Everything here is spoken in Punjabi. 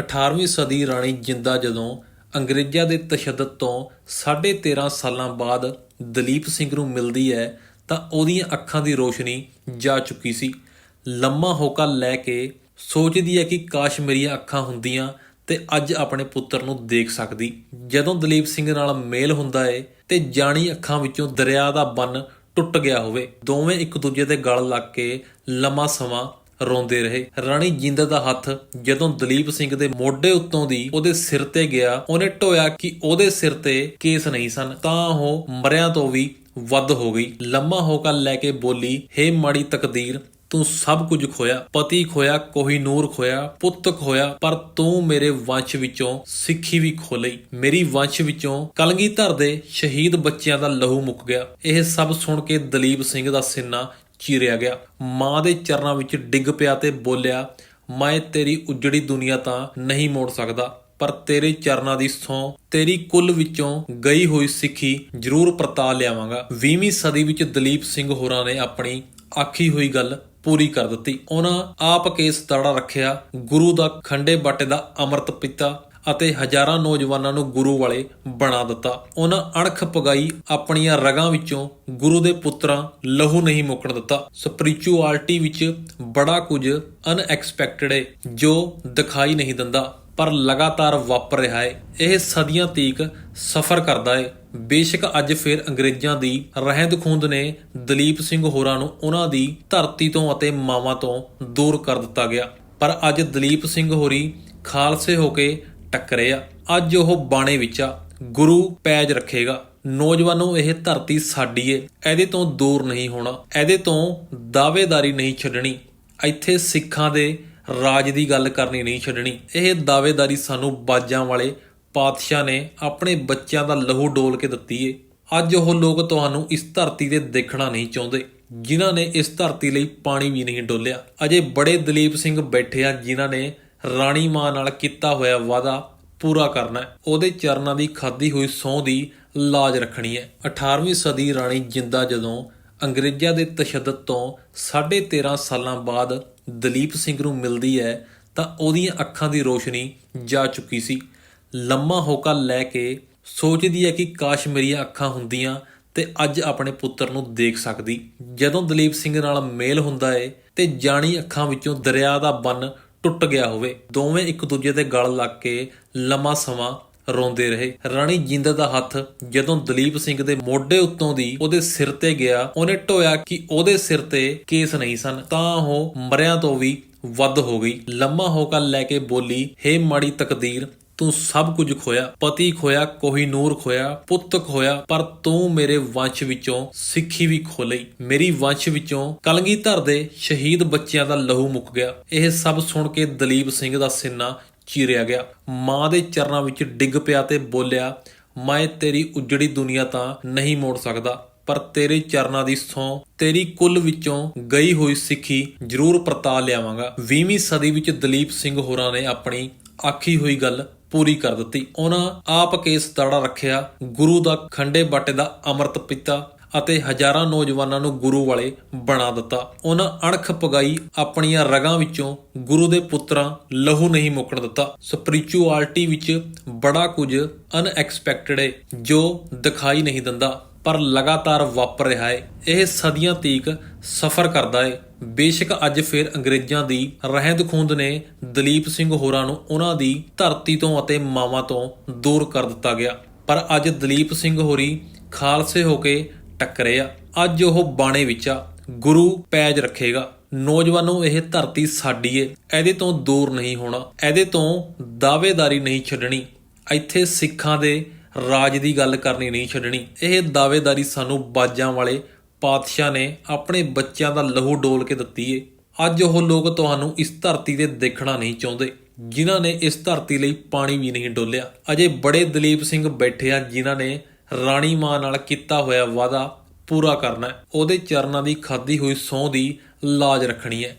18ਵੀਂ ਸਦੀ ਰਾਣੀ ਜਿੰਦਾ ਜਦੋਂ ਅੰਗਰੇਜ਼ਾਂ ਦੇ ਤਸ਼ੱਦਦ ਤੋਂ 13.5 ਸਾਲਾਂ ਬਾਅਦ ਦਲੀਪ ਸਿੰਘ ਨੂੰ ਮਿਲਦੀ ਹੈ, ਤਾਂ ਉਹਦੀਆਂ ਅੱਖਾਂ ਦੀ ਰੋਸ਼ਨੀ ਜਾ ਚੁੱਕੀ ਸੀ। ਲੰਮਾ ਹੋਕਾ ਲੈ ਕੇ ਸੋਚਦੀ ਹੈ ਕਿ ਕਾਸ਼ ਮੇਰੀਆਂ ਅੱਖਾਂ ਹੁੰਦੀਆਂ ਤੇ ਅੱਜ ਆਪਣੇ ਪੁੱਤਰ ਨੂੰ ਦੇਖ ਸਕਦੀ। ਜਦੋਂ ਦਲੀਪ ਸਿੰਘ ਨਾਲ ਮੇਲ ਹੁੰਦਾ ਏ ਤੇ ਜਾਣੀ ਅੱਖਾਂ ਵਿੱਚੋਂ ਦਰਿਆ ਦਾ ਬੰਨ ਟੁੱਟ ਗਿਆ ਹੋਵੇ, ਦੋਵੇਂ ਇੱਕ ਦੂਜੇ ਦੇ ਗਲ ਲੱਗ ਕੇ ਲੰਮਾ ਸਮਾਂ ਰੋਂਦੇ ਰਹੇ। ਰਾਣੀ ਜਿੰਦਾ ਦਾ ਹੱਥ ਜਦੋਂ ਦਲੀਪ ਸਿੰਘ ਦੇ ਮੋਢੇ ਉੱਤੋਂ ਦੀ ਉਹਦੇ ਸਿਰ ਤੇ ਗਿਆ, ਉਹਨੇ ਢੋਇਆ ਕਿ ਉਹਦੇ ਸਿਰ ਤੇ ਕੇਸ ਨਹੀਂ ਸਨ, ਤਾਂ ਉਹ ਮਰਿਆਂ ਤੋਂ ਵੀ ਵੱਧ ਹੋ ਗਈ। ਲੰਮਾ ਹੋਕਾ ਲੈ ਕੇ ਬੋਲੀ, ਹੇ ਮਾੜੀ ਤਕਦੀਰ, ਤੂੰ ਸਭ ਕੁਝ ਖੋਇਆ। ਪਤੀ ਖੋਇਆ ਕੋਹੀਨੂਰ ਖੋਇਆ, ਪੁੱਤ ਖੋਇਆ, ਪਰ ਤੂੰ ਮੇਰੇ ਵੰਸ਼ ਵਿੱਚੋਂ ਸਿੱਖੀ ਵੀ ਖੋ ਲਈ ਮੇਰੀ ਵੰਸ਼ ਵਿੱਚੋਂ ਕਲਗੀਧਰ ਦੇ ਸ਼ਹੀਦ ਬੱਚਿਆਂ ਦਾ ਲਹੂ ਮੁੱਕ ਗਿਆ। ਇਹ ਸਭ ਸੁਣ ਕੇ ਦਲੀਪ ਸਿੰਘ ਦਾ ਸਿੰਨਾ ਚੀਰਿਆ ਗਿਆ। ਮਾਂ ਦੇ ਚਰਨਾਂ ਵਿੱਚ ਡਿੱਗ ਪਿਆ ਤੇ ਬੋਲਿਆ, ਮੈਂ ਤੇਰੀ ਉਜੜੀ ਦੁਨੀਆ ਤਾਂ ਨਹੀਂ ਮੋੜ ਸਕਦਾ, ਪਰ ਤੇਰੇ ਚਰਨਾਂ ਦੀ ਸੌ ਤੇਰੀ ਕੁੱਲ ਵਿੱਚੋਂ ਗਈ ਹੋਈ ਸਿੱਖੀ ਜ਼ਰੂਰ ਪਰਤਾ ਲਿਆਵਾਂਗਾ। 20ਵੀਂ ਸਦੀ ਵਿੱਚ ਦਲੀਪ ਸਿੰਘ ਹੋਰਾਂ ਨੇ ਆਪਣੀ ਆਖੀ ਹੋਈ ਗੱਲ ਪੂਰੀ ਕਰ ਦਿੱਤੀ। ਉਹਨਾਂ ਆਪ ਕੇਸ ਤੜਾ ਰੱਖਿਆ, ਗੁਰੂ ਦਾ ਖੰਡੇ ਬਾਟੇ ਦਾ ਅੰਮ੍ਰਿਤ ਪੀਤਾ ਅਤੇ ਹਜ਼ਾਰਾਂ ਨੌਜਵਾਨਾਂ ਨੂੰ ਗੁਰੂ ਵਾਲੇ ਬਣਾ ਦਿੱਤਾ। ਉਹਨਾਂ ਅਣਖ ਪਗਾਈ ਆਪਣੀਆਂ ਰਗਾਂ ਵਿੱਚੋਂ ਗੁਰੂ ਦੇ ਪੁੱਤਰਾਂ ਲਹੂ ਨਹੀਂ ਮੁੱਕਣ ਦਿੱਤਾ। ਸਪਿਰਚੁਅਲਿਟੀ ਵਿੱਚ ਬੜਾ ਕੁਝ ਅਨਐਕਸਪੈਕਟਡ ਹੈ ਜੋ ਦਿਖਾਈ ਨਹੀਂ ਦਿੰਦਾ, ਪਰ ਲਗਾਤਾਰ ਵਾਪਰ ਰਿਹਾ ਹੈ ਇਹ ਸਦੀਆਂ ਤੀਕ ਸਫ਼ਰ ਕਰਦਾ ਹੈ ਬੇਸ਼ੱਕ ਅੱਜ ਫਿਰ ਅੰਗਰੇਜ਼ਾਂ ਦੀ ਰਹਿੰਦ ਖੂੰਦ ਨੇ ਦਲੀਪ ਸਿੰਘ ਹੋਰਾਂ ਨੂੰ ਉਹਨਾਂ ਦੀ ਧਰਤੀ ਤੋਂ ਅਤੇ ਮਾਵਾਂ ਤੋਂ ਦੂਰ ਕਰ ਦਿੱਤਾ ਗਿਆ। ਪਰ ਅੱਜ ਦਲੀਪ ਸਿੰਘ ਹੋਰੀ ਖਾਲਸੇ ਹੋ ਕੇ ਟੱਕਰੇ ਆ। ਅੱਜ ਉਹ ਬਾਣੇ ਵਿੱਚ ਆ। ਗੁਰੂ ਪੈਜ ਰੱਖੇਗਾ। ਨੌਜਵਾਨੋ, ਇਹ ਧਰਤੀ ਸਾਡੀ ਏ। ਇਹਦੇ ਤੋਂ ਦੂਰ ਨਹੀਂ ਹੋਣਾ। ਇਹਦੇ ਤੋਂ ਦਾਅਵੇਦਾਰੀ ਨਹੀਂ ਛੱਡਣੀ। ਇੱਥੇ ਸਿੱਖਾਂ ਦੇ ਰਾਜ ਦੀ ਗੱਲ ਕਰਨੀ ਨਹੀਂ ਛੱਡਣੀ। ਇਹ ਦਾਅਵੇਦਾਰੀ ਸਾਨੂੰ ਬਾਜਾਂ ਵਾਲੇ ਪਾਤਸ਼ਾਹ ਨੇ ਆਪਣੇ ਬੱਚਿਆਂ ਦਾ ਲਹੂ ਡੋਲ ਕੇ ਦਿੱਤੀ ਏ। ਅੱਜ ਉਹ ਲੋਕ ਤੁਹਾਨੂੰ ਇਸ ਧਰਤੀ ਤੇ ਦੇਖਣਾ ਨਹੀਂ ਚਾਹੁੰਦੇ। ਜਿਨ੍ਹਾਂ ਨੇ ਇਸ ਧਰਤੀ ਲਈ ਪਾਣੀ ਵੀ ਨਹੀਂ ਡੋਲਿਆ। ਅਜੇ ਬੜੇ ਦਲੀਪ ਸਿੰਘ ਬੈਠੇ ਆ ਜਿਨ੍ਹਾਂ ਨੇ ਰਾਣੀ ਮਾਂ ਨਾਲ ਕੀਤਾ ਹੋਇਆ ਵਾਅਦਾ ਪੂਰਾ ਕਰਨਾ ਹੈ। ਉਹਦੇ ਚਰਨਾਂ ਦੀ ਖਾਦੀ ਹੋਈ ਸਹੁੰ ਦੀ ਲਾਜ ਰੱਖਣੀ ਹੈ। 18ਵੀਂ ਸਦੀ ਰਾਣੀ ਜਿੰਦਾ ਜਦੋਂ ਅੰਗਰੇਜ਼ਾਂ ਦੇ ਤਸ਼ੱਦਦ ਤੋਂ 13.5 ਸਾਲਾਂ ਬਾਅਦ ਦਲੀਪ ਸਿੰਘ ਨੂੰ ਮਿਲਦੀ ਹੈ, ਤਾਂ ਉਹਦੀਆਂ ਅੱਖਾਂ ਦੀ ਰੋਸ਼ਨੀ ਜਾ ਚੁੱਕੀ ਸੀ। ਲੰਮਾ ਹੋਕਾ ਲੈ ਕੇ ਸੋਚਦੀ ਹੈ ਕਿ ਕਾਸ਼ ਮੇਰੀਆਂ ਅੱਖਾਂ ਹੁੰਦੀਆਂ ਤੇ ਅੱਜ ਆਪਣੇ ਪੁੱਤਰ ਨੂੰ ਦੇਖ ਸਕਦੀ। ਜਦੋਂ ਦਲੀਪ ਸਿੰਘ ਨਾਲ ਮੇਲ ਹੁੰਦਾ ਏ ਤੇ ਜਾਣੀ ਅੱਖਾਂ ਵਿੱਚੋਂ ਦਰਿਆ ਦਾ ਬੰਨ ਟੁੱਟ ਗਿਆ ਹੋਵੇ। ਦੋਵੇਂ ਇੱਕ ਦੂਜੇ ਦੇ ਗਲ ਲੱਗ ਕੇ ਲੰਮਾ ਸਮਾਂ ਰੋਂਦੇ ਰਹੇ। ਰਾਣੀ ਜਿੰਦ ਦਾ ਹੱਥ ਜਦੋਂ ਦਲੀਪ ਸਿੰਘ ਦੇ ਮੋਢੇ ਉੱਤੋਂ ਦੀ ਉਹਦੇ ਸਿਰ ਤੇ ਗਿਆ, ਉਹਨੇ ਢੋਇਆ ਕਿ ਉਹਦੇ ਸਿਰ ਤੇ ਕੇਸ ਨਹੀਂ ਸਨ, ਤਾਂ ਉਹ ਮਰਿਆਂ ਤੋਂ ਵੀ ਵੱਧ ਹੋ ਗਈ। ਲੰਮਾ ਹੋਕਾ ਲੈ ਕੇ ਬੋਲੀ, ਹੇ ਮਾੜੀ ਤਕਦੀਰ ਤੂੰ ਸਭ ਕੁਝ ਖੋਇਆ, ਪਤੀ ਖੋਇਆ ਕੋਹੀਨੂਰ ਖੋਇਆ ਪੁੱਤ ਖੋਇਆ, ਪਰ ਤੂੰ ਮੇਰੇ ਵੰਸ਼ ਵਿੱਚੋਂ ਸਿੱਖੀ ਵੀ ਖੋ ਲਈ ਮੇਰੀ ਵੰਸ਼ ਵਿੱਚੋਂ ਕਲਗੀਧਰ ਦੇ ਸ਼ਹੀਦ ਬੱਚਿਆਂ ਦਾ ਲਹੂ ਮੁੱਕ ਗਿਆ। ਇਹ ਸਭ ਸੁਣ ਕੇ ਦਲੀਪ ਸਿੰਘ ਦਾ ਸਿੰਨਾ ਚੀਰਿਆ ਗਿਆ। ਮਾਂ ਦੇ ਚਰਨਾਂ ਵਿੱਚ ਡਿੱਗ ਪਿਆ ਤੇ ਬੋਲਿਆ, ਮੈਂ ਤੇਰੀ ਉਜੜੀ ਦੁਨੀਆ ਤਾਂ ਨਹੀਂ ਮੋੜ ਸਕਦਾ, ਪਰ ਤੇਰੇ ਚਰਨਾਂ ਦੀ ਸੌ ਤੇਰੀ ਕੁੱਲ ਵਿੱਚੋਂ ਗਈ ਹੋਈ ਸਿੱਖੀ ਜ਼ਰੂਰ ਪਰਤਾ ਲਿਆਵਾਂਗਾ। 20ਵੀਂ ਸਦੀ ਵਿੱਚ ਦਲੀਪ ਸਿੰਘ ਹੋਰਾਂ ਨੇ ਆਪਣੀ ਆਖੀ ਹੋਈ ਗੱਲ ਪੂਰੀ ਕਰ ਦਿੱਤੀ। ਉਹਨਾਂ ਆਪ ਕੇਸ ਤੜਾ ਰੱਖਿਆ। ਗੁਰੂ ਦਾ ਖੰਡੇ ਬਾਟੇ ਦਾ ਅੰਮ੍ਰਿਤ ਪੀਤਾ ਅਤੇ ਹਜ਼ਾਰਾਂ ਨੌਜਵਾਨਾਂ ਨੂੰ ਗੁਰੂ ਵਾਲੇ ਬਣਾ ਦਿੱਤਾ। ਉਹਨਾਂ ਅਣਖ ਪਗਾਈ ਆਪਣੀਆਂ ਰਗਾਂ ਵਿੱਚੋਂ ਗੁਰੂ ਦੇ ਪੁੱਤਰਾਂ ਲਹੂ ਨਹੀਂ ਮੁੱਕਣ ਦਿੱਤਾ। ਸਪਿਰਚੁਅਲਿਟੀ ਵਿੱਚ ਬੜਾ ਕੁਝ ਅਨਐਕਸਪੈਕਟਡ ਹੈ ਜੋ ਦਿਖਾਈ ਨਹੀਂ ਦਿੰਦਾ, ਪਰ ਲਗਾਤਾਰ ਵਾਪਰ ਰਿਹਾ ਹੈ ਇਹ ਸਦੀਆਂ ਤੀਕ ਸਫ਼ਰ ਕਰਦਾ ਹੈ ਬੇਸ਼ੱਕ ਅੱਜ ਫਿਰ ਅੰਗਰੇਜ਼ਾਂ ਦੀ ਰਹਿੰਦ ਖੂੰਦ ਨੇ ਦਲੀਪ ਸਿੰਘ ਹੋਰਾਂ ਨੂੰ ਉਹਨਾਂ ਦੀ ਧਰਤੀ ਤੋਂ ਅਤੇ ਮਾਵਾਂ ਤੋਂ ਦੂਰ ਕਰ ਦਿੱਤਾ ਗਿਆ। ਪਰ ਅੱਜ ਦਲੀਪ ਸਿੰਘ ਹੋਰੀ ਖਾਲਸੇ ਹੋ ਕੇ ਟੱਕਰੇ ਆ। ਅੱਜ ਉਹ ਬਾਣੇ ਵਿੱਚ ਆ। ਗੁਰੂ ਪੈਜ ਰੱਖੇਗਾ। ਨੌਜਵਾਨੋ, ਇਹ ਧਰਤੀ ਸਾਡੀ ਏ। ਇਹਦੇ ਤੋਂ ਦੂਰ ਨਹੀਂ ਹੋਣਾ। ਇਹਦੇ ਤੋਂ ਦਾਅਵੇਦਾਰੀ ਨਹੀਂ ਛੱਡਣੀ। ਇੱਥੇ ਸਿੱਖਾਂ ਦੇ ਰਾਜ ਦੀ ਗੱਲ ਕਰਨੀ ਨਹੀਂ ਛੱਡਣੀ। ਇਹ ਦਾਅਵੇਦਾਰੀ ਸਾਨੂੰ ਬਾਜਾਂ ਵਾਲੇ ਪਾਤਸ਼ਾਹ ਨੇ ਆਪਣੇ ਬੱਚਿਆਂ ਦਾ ਲਹੂ ਡੋਲ ਕੇ ਦਿੱਤੀ ਏ। ਅੱਜ ਉਹ ਲੋਕ ਤੁਹਾਨੂੰ ਇਸ ਧਰਤੀ ਤੇ ਦੇਖਣਾ ਨਹੀਂ ਚਾਹੁੰਦੇ, ਜਿਨ੍ਹਾਂ ਨੇ ਇਸ ਧਰਤੀ ਲਈ ਪਾਣੀ ਵੀ ਨਹੀਂ ਡੋਲਿਆ। ਅਜੇ ਬੜੇ ਦਲੀਪ ਸਿੰਘ ਬੈਠੇ ਆ, ਜਿਨ੍ਹਾਂ ਨੇ ਰਾਣੀ ਮਾਂ ਨਾਲ ਕੀਤਾ ਹੋਇਆ ਵਾਅਦਾ ਪੂਰਾ ਕਰਨਾ ਉਹਦੇ ਚਰਨਾਂ ਦੀ ਖਾਦੀ ਹੋਈ ਸਹੁੰ ਦੀ ਲਾਜ ਰੱਖਣੀ ਹੈ।